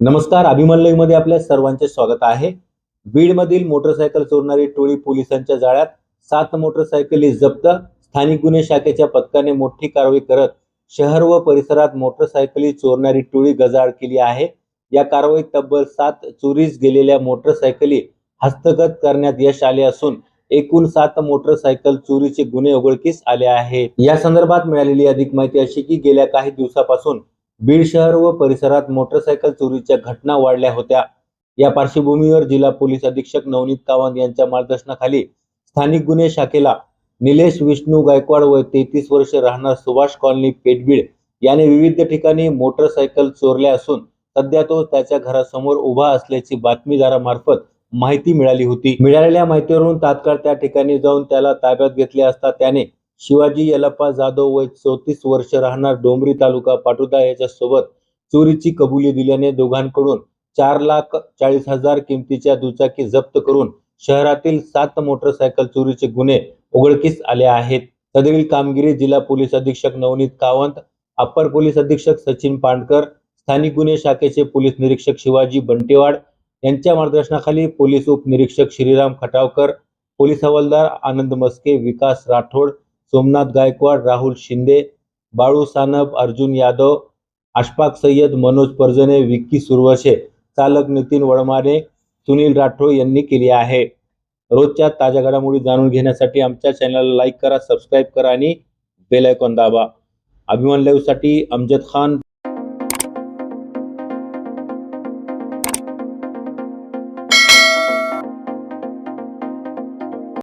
नमस्कार अभिमानमध्ये आपल्या सर्वांचे स्वागत आहे. बीडमधील मोटरसायकल चोरणारी टोळी पोलिसांच्या जाळ्यात सात मोटरसायकली जप्त. स्थानिक गुन्हे शाखेच्या पथकाने मोठी कारवाई करत शहर व परिसरात मोटरसायकली चोरणारी टोळी गजाळ केली आहे. या कारवाईत तब्बल सात चोरीस गेलेल्या मोटरसायकली हस्तगत करण्यात यश आले असून एकूण सात मोटरसायकल चोरीचे गुन्हे उघडकीस आले आहेत. या संदर्भात मिळालेली अधिक माहिती अशी की गेल्या काही दिवसापासून बीड शहर व परिसरात मोटरसायकल चोरीच्या घटना वाढल्या होत्या. या पार्श्वभूमीवर जिल्हा पोलीस अधीक्षक नवनीत कावंत यांच्या मार्गदर्शनाखाली स्थानिक गुन्हे शाखेला निलेश विष्णू गायकवाड व तेहतीस वर्ष राहणार सुभाष कॉलनी पेटबीड याने विविध ठिकाणी मोटरसायकल चोरल्या असून सध्या तो त्याच्या घरासमोर उभा असल्याची बातमीदारामार्फत माहिती मिळाली होती. मिळालेल्या माहितीवरून तात्काळ त्या ठिकाणी जाऊन त्याला ताब्यात घेतले असता त्याने शिवाजी यलप्पा जाधव वय चौतीस वर्ष राहणार डोंबरी तालुका पाटोदा याच्यासोबत चोरीची कबुली दिल्याने दोघांकडून चार लाख चाळीस हजार किमतीच्या दुचाकी जप्त करून शहरातील सात मोटरसायकल चोरीचे गुन्हे उघडकीस आले आहेत. सदरील कामगिरी जिल्हा पोलीस अधीक्षक नवनीत कावंत अप्पर पोलीस अधीक्षक सचिन पांडकर स्थानिक गुन्हे शाखेचे पोलीस निरीक्षक शिवाजी बंटेवाड यांच्या मार्गदर्शनाखाली पोलीस उपनिरीक्षक श्रीराम खटावकर पोलीस हवालदार आनंद मस्के विकास राठोड सोमनाथ गायकवाड राहुल शिंदे बाळू सानप अर्जुन यादव अशफाक सय्यद मनोज पर्जने विक्की सुरवशे चालक नितीन वडमारे सुनील राठोड यांनी केली आहे. रोजच्या ताज्या घडामोडी जाणून घेण्यासाठी आमच्या चॅनलला लाईक करा सबस्क्राईब करा आणि बेल आयकॉन दाबा. अभिमान लाईव्हसाठी अमजद खान